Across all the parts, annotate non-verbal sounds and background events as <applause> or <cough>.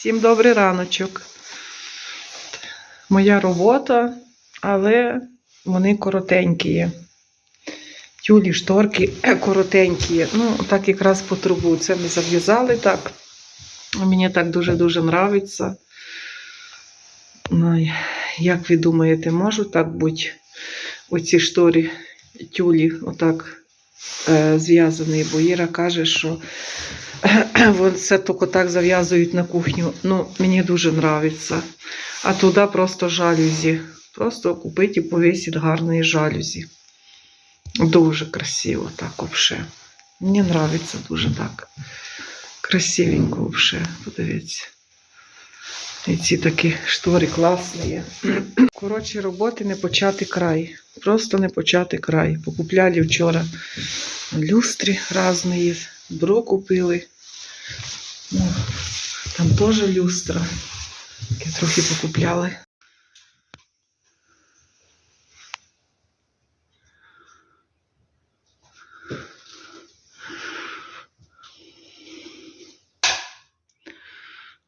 Всім добрий раночок. Моя робота, але вони коротенькі. Тюлі, шторки е, коротенькі. Ну, так якраз по трубу. Це ми зав'язали так. Мені так дуже-дуже нравиться. Як ви думаєте, можу так бути оці шторі тюлі отак е, зв'язані? Бо Іра каже, що <clears throat> Вон це тільки так зав'язують на кухню. Ну, мені дуже подобається. А туди просто жалюзі. Просто купити і повісити гарні жалюзі. Дуже красиво так взагалі. Мені подобається дуже так. Красивенько взагалі. Подивіться. І ці такі штори класні є. <clears throat> Коротше, роботи не почати край. Просто не почати край. Покупляли вчора люстри різні, бро купили. Ну, там теж люстра. Таке трохи покупляли.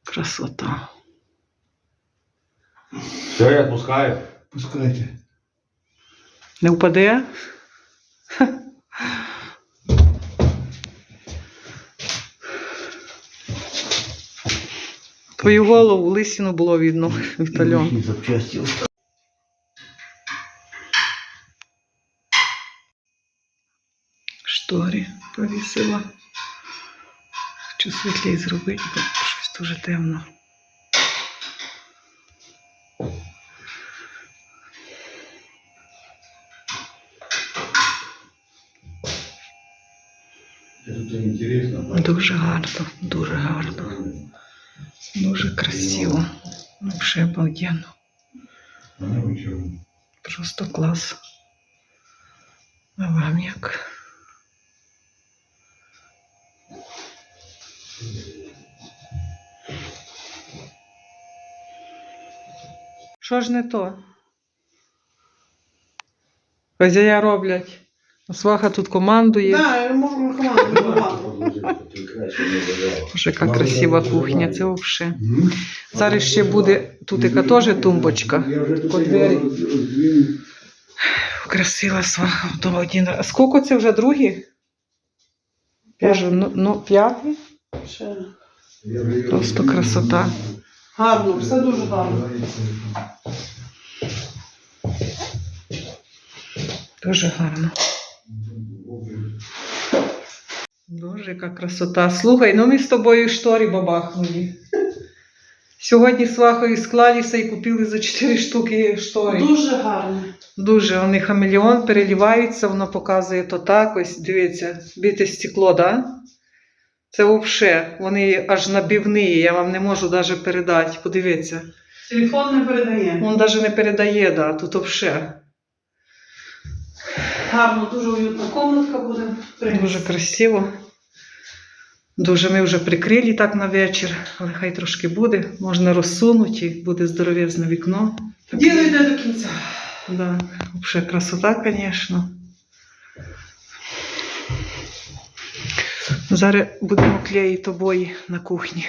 Красота. Все, я отпускаю. Пускайте. Не впаде? Твою голову лисину було видно, Вітальон. Лишні. Шторі повісила. Хочу світлій зробити, бо щось дуже темно. Дуже гарно, дуже гарно. Дуже красиво. Ну, Взагалі обалденно. Просто клас. А вам як? Що ж не то? Хазяя роблять. А Сваха тут командує. Да, я можу. Боже, яка красива кухня, це взагалі. Зараз ще буде тут яка теж тумбочка. По двері. Красива один. А скільки це вже? Кажу, ну, ну п'ятий. Просто красота. Гарно, все дуже гарно. Дуже гарно. Боже, яка красота. Слухай, ну ми з тобою шторі бабахнули. Сьогодні Свахою склалися і купили за 4 штуки штори. Дуже гарно. Дуже вони хамелеон переливаються, воно показує то так. Ось дивіться, бите стекло, да? Це взагалі, вони аж набівні, я вам не можу навіть передати. Подивіться. Телефон не передає. Він навіть не передає, да, тут взагалі. Гарно, дуже уютна комнатка буде. Дуже красиво. Дуже ми вже прикрилі так на вечір, але хай трошки буде. Можна розсунути, буде здоров'язне вікно. Діло йде до кінця. Да, взагалі красота, звісно. Зараз будемо клеїти обої на кухні.